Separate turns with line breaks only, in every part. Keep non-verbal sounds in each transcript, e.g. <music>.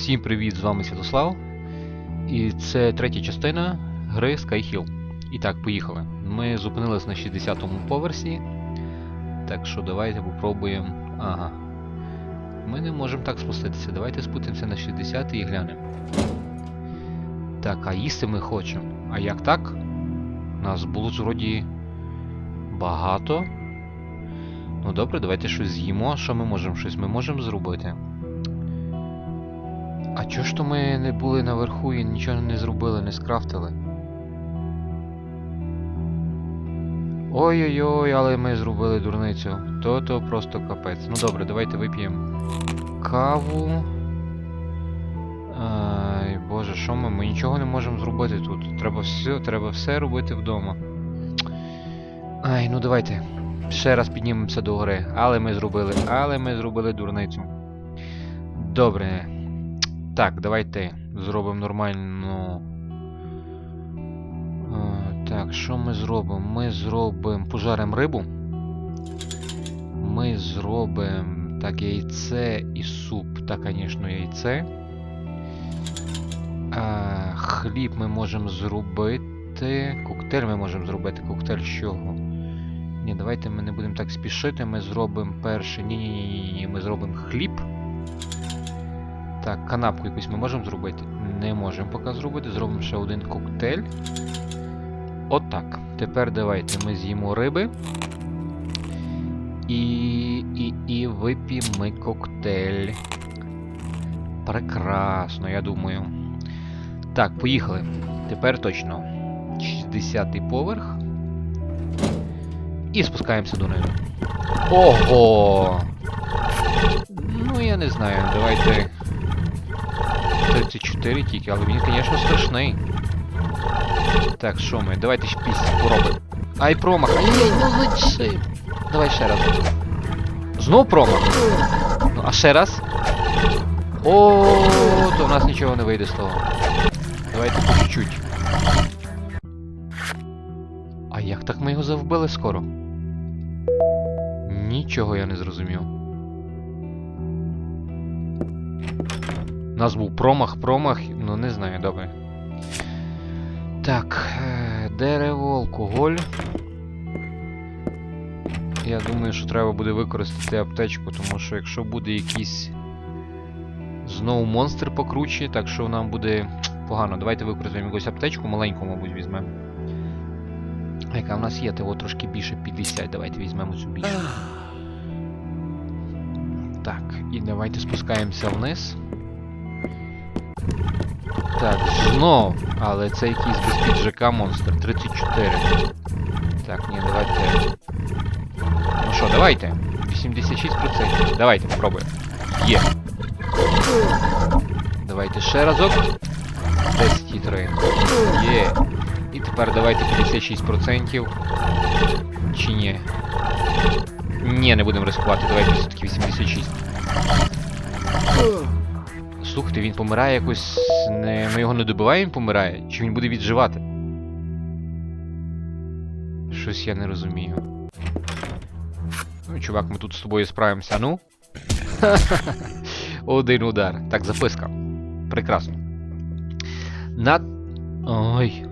Всім привіт, з вами Святослав. І це третя частина гри Sky Hill. І так, поїхали. Ми зупинились на 60-му поверсі. Так що давайте попробуємо. Ага. Ми не можемо так спуститися. Давайте спустимося на 60 і глянемо. Так, а їсти ми хочемо. А як так? Нас було вроді багато. Ну добре, давайте щось з'їмо. Що ми можемо? Щось ми можемо зробити. А чого ж то ми не були наверху і нічого не зробили, не скрафтили? Ой-ой-ой, але ми зробили дурницю. То-то просто капець. Ну добре, давайте вип'ємо каву. Ай, боже, що ми? Ми нічого не можемо зробити тут. Треба все, треба все робити вдома. Ай, ну давайте. Ще раз піднімемося до гори. Але ми зробили, але ми зробили дурницю. Добре. Так, давайте зробимо нормальну. Е, Так, що ми зробимо? Ми зробимо. Пожаримо рибу. Ми зробимо. Так, яйце і суп. Так, звісно, яйце. А, хліб ми можемо зробити. Коктейль ми можемо зробити. Коктейль з чого? Ні, давайте ми не будемо так спішити. Ми зробимо перше. Ні-ні-ні, ми зробимо хліб. Так, канапку якусь ми можемо зробити? Не можемо поки зробити. Зробимо ще один коктейль. Отак. Тепер давайте ми з'їмо риби. І. і. і вип'ємо коктейль. Прекрасно, я думаю. Так, поїхали. Тепер точно. 60-й поверх. І спускаємося донизу. Ого! Ну, я не знаю, давайте. 34 тільки, але він, звісно, страшний. Так, що ми? Давайте ще пісню поробимо. Ай, промах! Ай-яй, ну лечи! Давай ще раз. Знов промах. Ну, а ще раз. О, то в нас нічого не вийде з того. Давайте по чуть-чуть. А як так ми його завбили скоро? Нічого я не зрозумів. У нас був промах, промах, ну не знаю, добре. Так, е, дерево, алкоголь. Я думаю, що треба буде використати аптечку, тому що якщо буде якийсь знову монстр покруче, так що нам буде погано. Давайте використаємо якусь аптечку, маленьку, мабуть, візьмемо. Яка в нас є, того трошки більше 50. Давайте візьмемо цю більшу. Так, і давайте спускаємося вниз. Так, знов, але це якийсь без піджака монстр. 34. Так, ні, давайте. Ну що, давайте. 86%. Давайте, попробуємо. Є. Давайте ще разок. 10,3. Є. І тепер давайте 56%. Чи ні? Ні, не будемо ризикувати, давайте все-таки 86. Слухайте, він помирає якось. Не... Ми його не добиваємо, він помирає? Чи він буде відживати? Щось я не розумію. Ну, чувак, ми тут з тобою справимося, ну. <laughs> Один удар. Так, записка. Прекрасно. Над. Ой.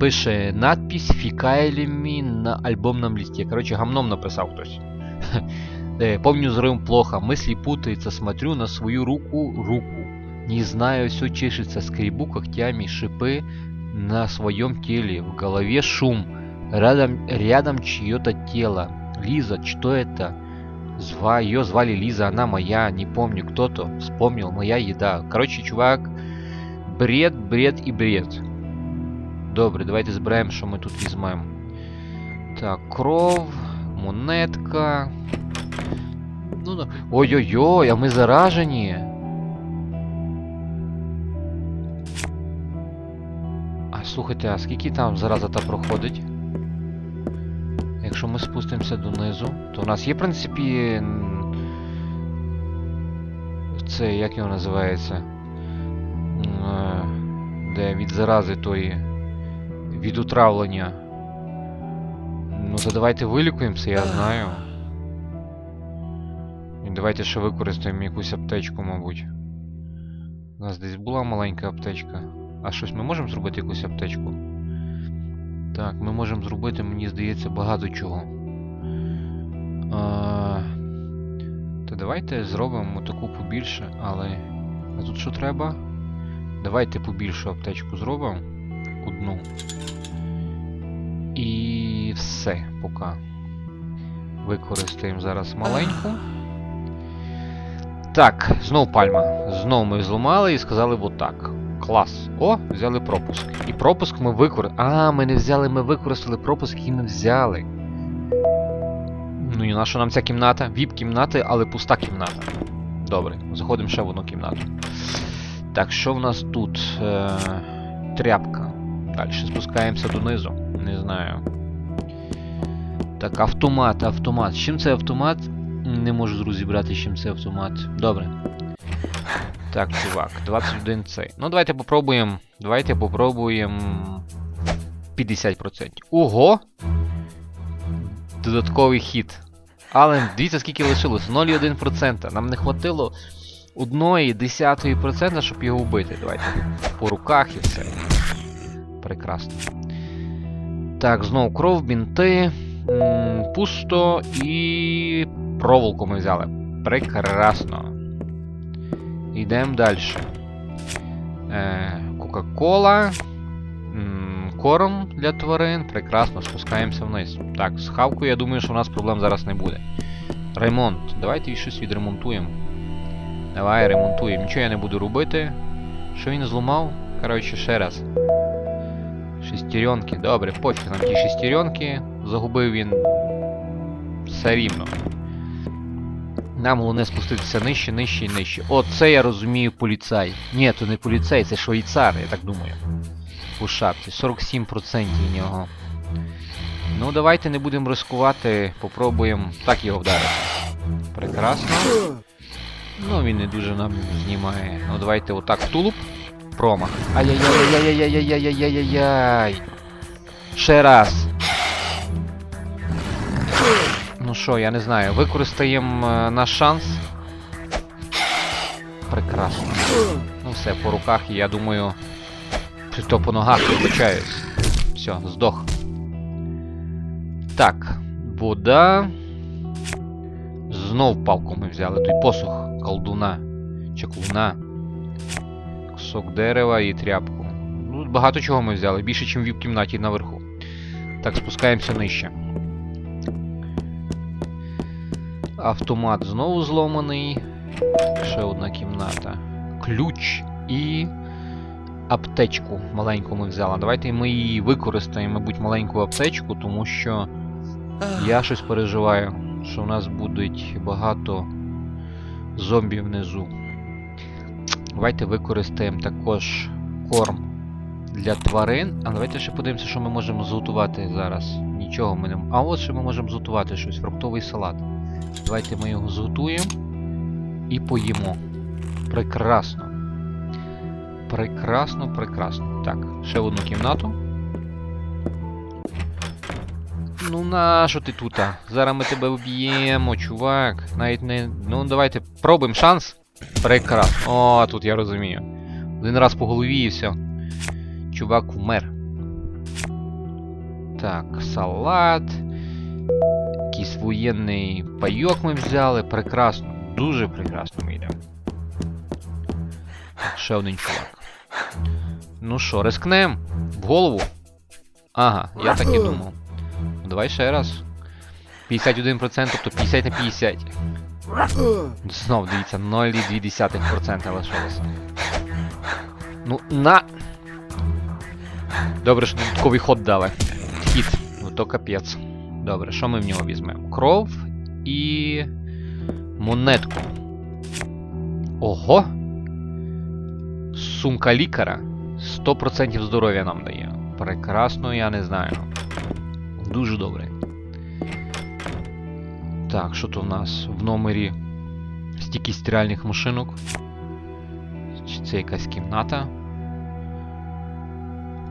Пише надпись фікайлями на альбомном листе. Короче, гамном написав хтось. <laughs> Э, Помню взрыв плохо, мысли путаются, смотрю на свою руку, руку. Не знаю, все чешется, скребу когтями шипы на своем теле. В голове шум. Рядом, рядом чье-то тело. Лиза, что это? Зва, ее звали Лиза, она моя, не помню, кто-то вспомнил, моя еда. Короче, чувак, бред, бред і бред. Добре, давайте збираємо, що ми тут візьмемо. Так, кров, монетка. Ну, да. Ой-ой-ой, а ми заражені. Слухайте, а скільки там зараза та проходить? Якщо ми спустимося донизу, то у нас є, в принципі. Це, як його називається? Де від зарази тої. Від утравлення. Ну то давайте вилікуємося, я знаю. І давайте ще використаємо якусь аптечку, мабуть. У нас десь була маленька аптечка. А щось ми можемо зробити якусь аптечку? Так, ми можемо зробити, мені здається, багато чого. А, то давайте зробимо таку побільше, але. А тут що треба? Давайте побільшу аптечку зробимо. Одну. І все поки. Використаємо зараз маленьку. Так, знов пальма. Знов ми зламали і сказали отак. Клас. О, взяли пропуск. І пропуск ми використали. А, ми не взяли, ми використали пропуск, який ми взяли. Ну і на що нам ця кімната? Віп-кімната, але пуста кімната. Добре, заходимо ще в одну кімнату. Так, що в нас тут? Е, тряпка. Далі спускаємося донизу. Не знаю. Так, автомат, автомат. З чим це автомат? Не можу розібрати, з чим це автомат. Добре. Так, чувак, 21 цей. Ну, давайте попробуємо. Давайте попробуємо. 50%. Ого! Додатковий хід. Але дивіться, скільки лишилось. 0,1%. Нам не хватило одної десятої процента, щоб його вбити. Давайте. По руках і все. Прекрасно. Так, знову кров, бінти. Пусто і проволоку ми взяли. Прекрасно. Йдемо далі. Е, Кока-кола. Корм для тварин. Прекрасно, спускаємося вниз. Так, з хавкою, я думаю, що у нас проблем зараз не буде. Ремонт. Давайте щось відремонтуємо. Давай, ремонтуємо. Нічого я не буду робити. Що він зламав? Коротше, ще раз. Шестеренки. Добре, пофіг нам ті шестеренки. Загубив він. Все рівно. Нам головне спуститися нижче, нижче і нижче. О, це я розумію поліцай. Ні, то не поліцай, це швейцар, я так думаю. У шапці. 47% в нього. Ну, давайте не будемо ризикувати, попробуємо так його вдарити. Прекрасно. Ну, він не дуже нам знімає. Ну, давайте отак в тулуб. Промах. Ай-яй-яй-яй-яй-яй-яй-яй-яй-яй-яй. Ще раз. Ну що, я не знаю, використаємо е, наш шанс. Прекрасно. Ну все, по руках, я думаю. То по ногах вибачаюсь. Все, здох. Так, вода. Знов палку ми взяли. Той посух колдуна. Чаклуна. Кусок дерева і тряпку. Ну, багато чого ми взяли. Більше, ніж в віп-кімнаті наверху. Так, спускаємося нижче. Автомат знову зломаний. Ще одна кімната. Ключ і аптечку маленьку ми взяли. Давайте ми її використаємо, мабуть, маленьку аптечку, тому що я щось переживаю, що в нас будуть багато зомбі внизу. Давайте використаємо також корм для тварин. А давайте ще подивимося, що ми можемо зготувати зараз. Нічого ми не А от ще ми можемо зготувати щось, фруктовий салат. Давайте ми його зготуємо і поїмо. Прекрасно. Прекрасно, прекрасно. Так, ще одну кімнату. Ну нащо ти тут? Зараз ми тебе вб'ємо, чувак. Навіть не. Ну давайте пробуємо шанс. Прекрасно. О, тут я розумію. Один раз по голові і все. Чувак вмер. Так, салат. Воєнний пайок ми взяли. Прекрасно. Дуже прекрасно ми йдемо. Ще один чувак. Ну що, рискнем? В голову? Ага, я так і думав. Ну, давай ще раз. 51%, тобто 50 на 50. Знов, дивіться, 0,2% лишилося. Ну, на! Добре, що додатковий ход дали. Хід. Ну то капець. Добре, що ми в нього візьмемо? Кров і. монетку. Ого! Сумка лікаря. 100% здоров'я нам дає. Прекрасно, я не знаю. Дуже добре. Так, що то в нас в номері стільки стиральних машинок. Чи це якась кімната?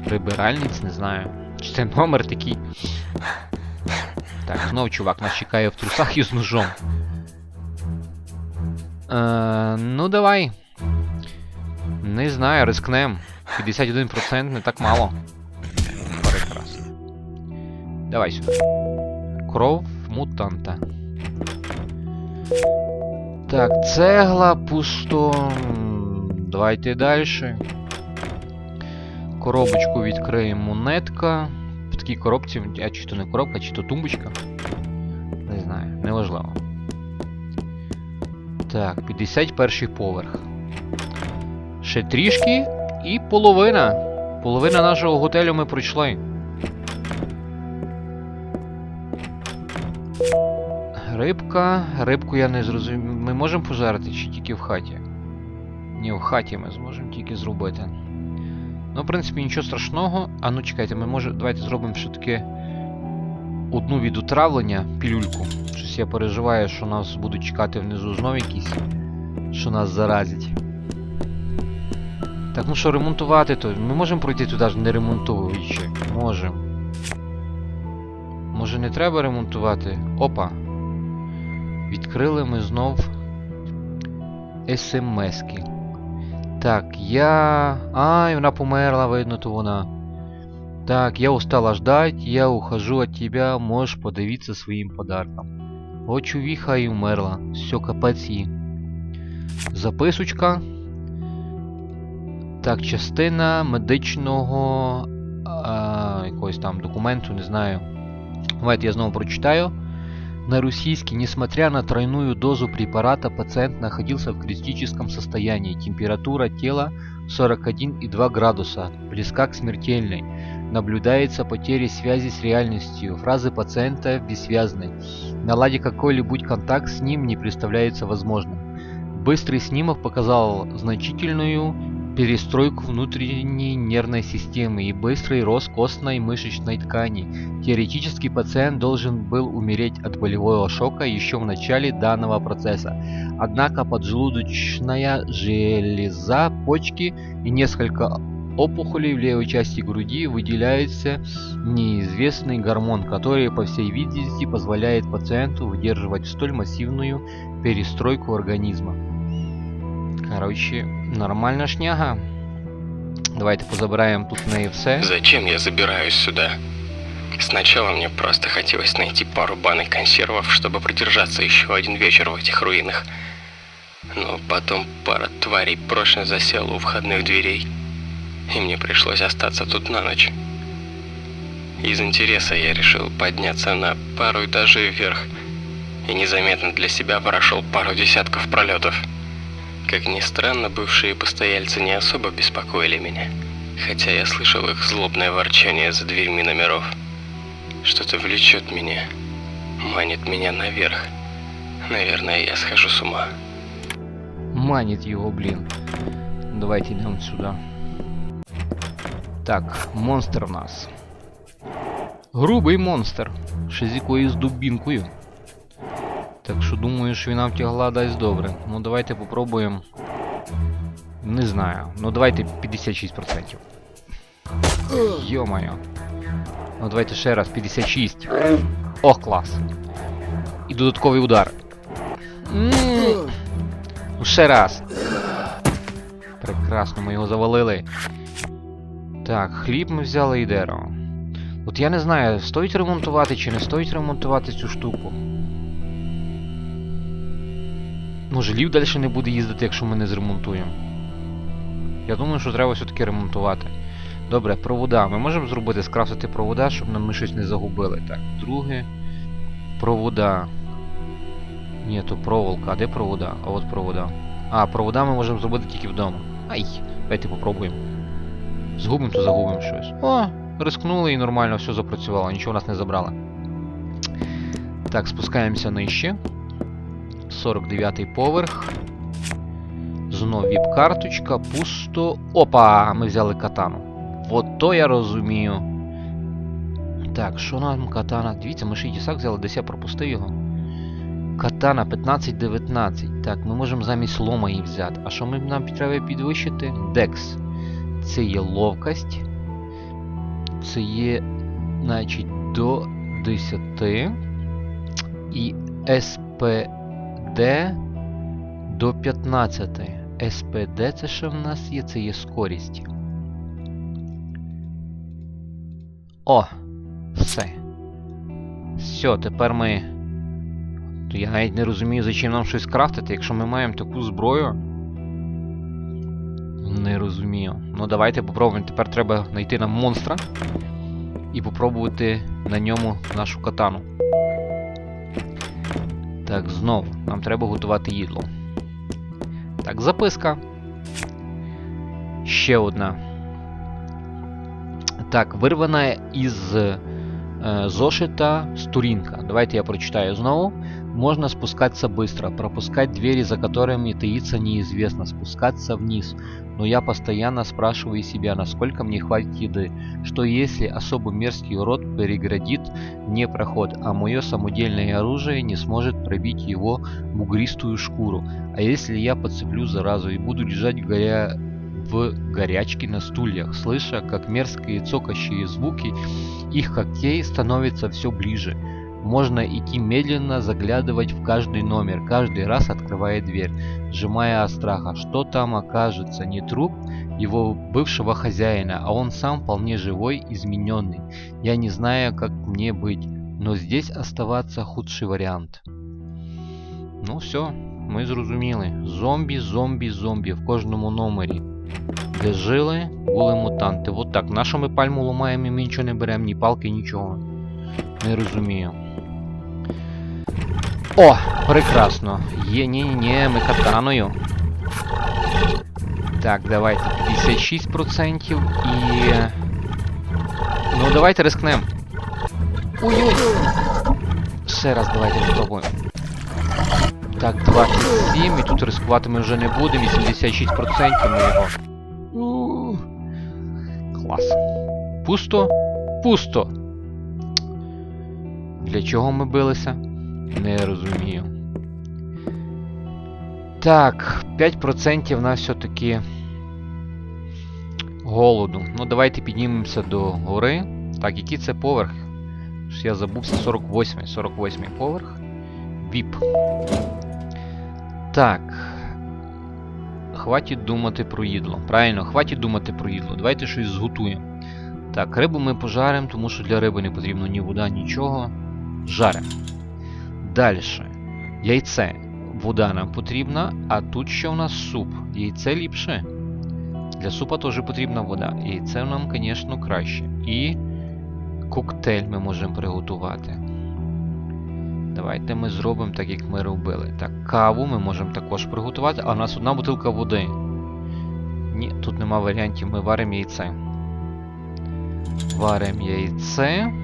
Прибиральниць, не знаю. Чи це номер такий? Так, знов чувак нас чекає в трусах і з ножом. Е, ну давай. Не знаю, рискнем. 51% не так мало. Прекрасно. Давай сюди. Кров мутанта. Так, цегла пусто. Давайте далі. Коробочку відкриємо монетка. Такій коробці, а чи то не коробка, чи то тумбочка. Не знаю, неважливо. Так, 51 поверх. Ще трішки і половина. Половина нашого готелю ми пройшли. Рибка. Рибку я не зрозумів. Ми можемо пожарити чи тільки в хаті? Ні, в хаті ми зможемо тільки зробити. Ну, в принципі, нічого страшного. А ну чекайте, ми може. Давайте зробимо ще таки одну від утравлення, пілюльку. Щось я переживаю, що нас будуть чекати внизу знов якісь, що нас заразять. Так, ну що, ремонтувати то? Ми можемо пройти туди не ремонтуючи. Можемо. Може не треба ремонтувати? Опа. Відкрили ми знов СМСки. Так, я. Ай, вона померла, видно, то вона. Так, я устала ждать, я ухожу от тебя, можешь подавиться своим подарком. О, чувіха і умерла. Все, капець їй. Записочка. Так, частина медичного а, якогось там документу, не знаю. Давайте я знову прочитаю. На российский, несмотря на тройную дозу препарата, пациент находился в критическом состоянии. Температура тела 41,2 градуса, близка к смертельной. Наблюдается потеря связи с реальностью. Фразы пациента бессвязны. Наладить какой-либо контакт с ним не представляется возможным. Быстрый снимок показал значительную перестройку внутренней нервной системы и быстрый рост костной и мышечной ткани. Теоретически пациент должен был умереть от болевого шока еще в начале данного процесса. Однако поджелудочная железа, почки и несколько опухолей в левой части груди выделяется неизвестный гормон, который, по всей видимости, позволяет пациенту выдерживать столь массивную перестройку организма. Короче, нормальна шняга. Давайте позабираємо тут в неї.
Зачем я забираюсь сюда? Сначала мне просто хотелось найти пару банок консервов, чтобы продержаться еще один вечер в этих руинах. Но потом пара тварей прочно засела у входных дверей, и мне пришлось остаться тут на ночь. Из интереса я решил подняться на пару этажей вверх и незаметно для себя прошел пару десятков пролетов. Как ни странно, бывшие постояльцы не особо беспокоили меня, хотя я слышал их злобное ворчание за дверьми номеров. Что-то влечет меня, манит меня наверх. Наверное, я схожу с ума.
Манит його, блін. Давайте йдемо сюди. Так, монстр в нас. Грубий монстр. Ще з якоюсь дубінкою. Так що думаю, що вона втягла дасть добре. Ну давайте попробуємо. Не знаю. Ну давайте 56%. Йо-моє. Ну давайте ще раз, 56. Ох, клас. І додатковий удар. Ну ще раз. Прекрасно, ми його завалили. Так, хліб ми взяли і дерево. От я не знаю, стоїть ремонтувати чи не стоїть ремонтувати цю штуку. Може лів далі не буде їздити, якщо ми не зремонтуємо. Я думаю, що треба все-таки ремонтувати. Добре, провода. Ми можемо зробити, скрафтити провода, щоб нам ми щось не загубили. Так, друге. Провода. Ні, то проволока. А де провода? А от провода. А, провода ми можемо зробити тільки вдома. Ай, давайте попробуємо. Згубимо, то загубимо щось. О, рискнули і нормально все запрацювало, нічого нас не забрало. Так, спускаємося нижче. 49 поверх. Знов віп-карточка, пусто. Опа! Ми взяли катану. От то я розумію. Так, що нам катана? Дивіться, ми ще й тісак взяли, десь я пропустив його. Катана 15-19. Так, ми можемо замість лома її взяти. А що нам треба підвищити? Декс. Це є ловкость. Це є, значить, до 10. І СПД до 15. СПД це що в нас є? Це є скорість. О! Все. Все, тепер ми. Я навіть не розумію, за чим нам щось крафтити, якщо ми маємо таку зброю. Не розумію. Ну давайте попробуємо. Тепер треба знайти нам монстра і попробувати на ньому нашу катану. Так, знову. Нам треба готувати їдло. Так, записка. Ще одна. Так, вирвана із е, зошита сторінка. Давайте я прочитаю знову. Можно спускаться быстро, пропускать двери, за которыми таится неизвестно, спускаться вниз. но я постоянно спрашиваю себя, насколько мне хватит еды. Что если особо мерзкий урод переградит мне проход, а мое самодельное оружие не сможет пробить его бугристую шкуру? А если я подцеплю заразу и буду лежать горя... в горячке на стульях, слыша, как мерзкие цокающие звуки их когтей становятся все ближе? Можно идти медленно, заглядывать в каждый номер, каждый раз открывая дверь, сжимая от страха, что там окажется не труп его бывшего хозяина, а он сам вполне живой, измененный. Я не знаю, как мне быть, но здесь оставаться худший вариант. Ну все, ми зрозуміли. Зомбі, зомбі, зомбі в кожному номері. Де жили, були мутанти. От так. На що ми пальму ламаємо і ми нічого не беремо, ні палки, нічого. Не розумію. О, прекрасно. Є, ні, ні, ні, ми катаною. Так, давайте 56% і. Ну, давайте рискнемо. Ой-ой! Ще раз давайте спробуємо. Так, 27, і тут рискувати ми вже не будемо, 86% ми його. У, Клас. Пусто? Пусто. Для чого ми билися? Не розумію. Так, 5% нас все-таки голоду. Ну, давайте піднімемося до гори. Так, який це поверх? Я забувся 48 48 поверх. Віп. Так. Хватить думати про їдло. Правильно, хватить думати про їдло. Давайте щось зготуємо. Так, рибу ми пожаримо, тому що для риби не потрібно ні вода, нічого. Жаримо. Далі. Яйце. Вода нам потрібна, а тут що у нас суп. Яйце ліпше. Для супа теж потрібна вода. Яйце нам, звісно, краще. І коктейль ми можемо приготувати. Давайте ми зробимо так, як ми робили. Так, каву ми можемо також приготувати, а у нас одна бутилка води. Ні, тут нема варіантів, ми варимо яйце. Варимо яйце.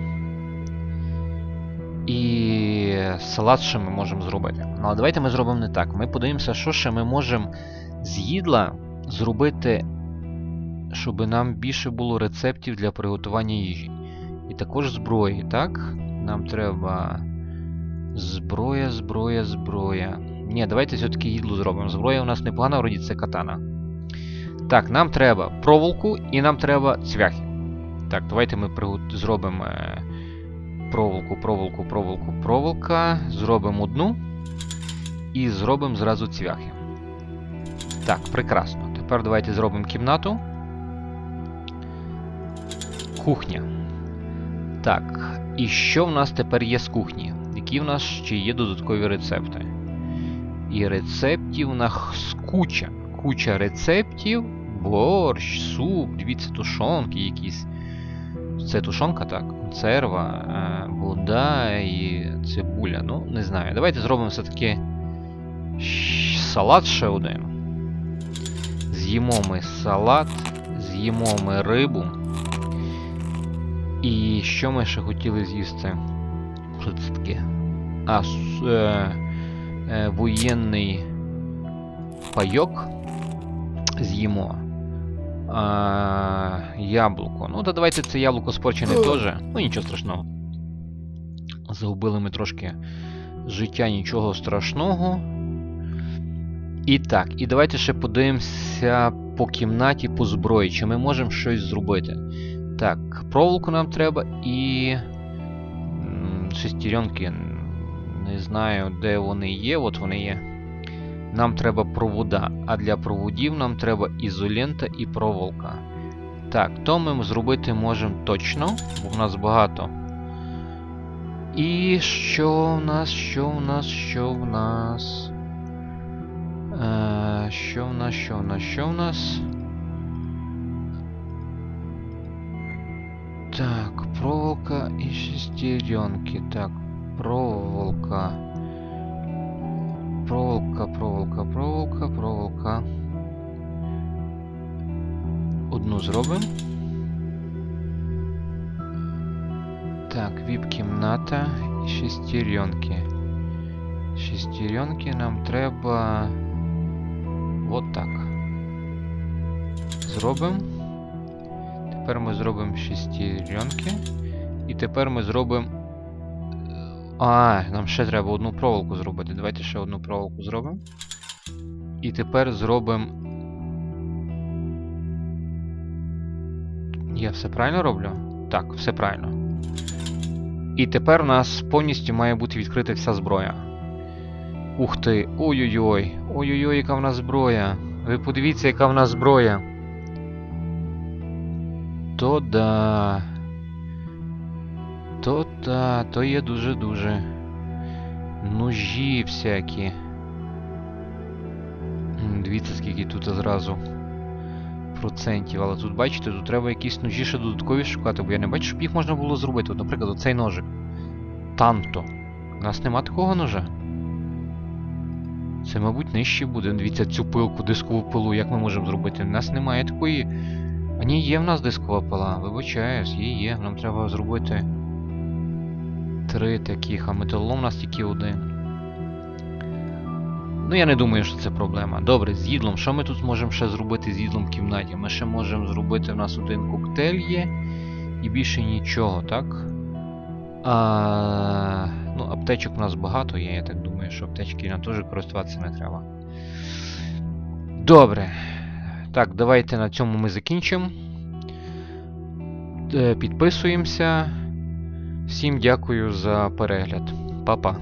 І салат ще ми можемо зробити. Ну, але давайте ми зробимо не так. Ми подивимося, що ще ми можемо з їдла зробити, щоб нам більше було рецептів для приготування їжі. І також зброї, так? Нам треба. Зброя, зброя, зброя. Ні, давайте все-таки їдло зробимо. Зброя у нас непогана, вроді це катана. Так, нам треба проволоку і нам треба цвяхи. Так, давайте ми зробимо е, проволоку, проволоку, проволоку, проволока. Зробимо одну. І зробимо зразу цвяхи. Так, прекрасно. Тепер давайте зробимо кімнату. Кухня. Так. І що в нас тепер є з кухні? Які в нас ще є додаткові рецепти? І рецептів у нас куча. Куча рецептів. Борщ, суп, дивіться, тушонки якісь. Це тушонка, так? Консерва, е, вода і цибуля. Ну, не знаю. Давайте зробимо все-таки салат ще один. З'їмо ми салат, з'їмо ми рибу. І що ми ще хотіли з'їсти? Що це таке? А, е, е, воєнний пайок з'їмо. А, яблуко. Ну, та давайте це яблуко спорчене теж. Ну, нічого страшного. Загубили ми трошки життя, нічого страшного. І так, і давайте ще подивимося по кімнаті по зброї, чи ми можемо щось зробити. Так, проволоку нам треба і. Шестеренки. Не знаю, де вони є. От вони є. Нам треба провода, а для проводів нам треба ізолента і проволока. Так, то ми зробити можемо точно, бо в нас багато. І що в нас, що в нас, що в нас? Е, що в нас, що в нас, що в нас? Так, проволока і шестеренки. Так, проволока. Проволока, проволока, проволока, проволока. Одну зробимо. Так, віп-кімната і шестеренки. Шестеренки нам треба. Вот так. Зробимо. Тепер ми зробимо шестеренки. І тепер ми зробимо. А, нам ще треба одну проволоку зробити. Давайте ще одну проволоку зробимо. І тепер зробимо. Я все правильно роблю? Так, все правильно. І тепер у нас повністю має бути відкрита вся зброя. Ух ти! Ой-ой-ой! Ой-ой-ой, яка в нас зброя! Ви подивіться, яка в нас зброя. То да. То да, то є дуже-дуже. Ножі всякі. Дивіться, скільки тут зразу процентів. Але тут, бачите, тут треба якісь ножі ще додаткові шукати, бо я не бачу, щоб їх можна було зробити. От, наприклад, оцей ножик. Танто. У нас нема такого ножа. Це, мабуть, нижче буде. Дивіться цю пилку, дискову пилу, як ми можемо зробити? У нас немає такої. А ні, є в нас дискова пила, вибачаюсь, є, є. Нам треба зробити три таких, а металолом у нас тільки один. Ну, я не думаю, що це проблема. Добре, з їдлом. Що ми тут можемо ще зробити з їдлом в кімнаті? Ми ще можемо зробити в нас один коктейль є. І більше нічого, так? А, ну, аптечок у нас багато є, я так думаю, що аптечки нам теж користуватися не треба. Добре. Так, давайте на цьому ми закінчимо. Е, Підписуємося. Всім дякую за перегляд. Па-па.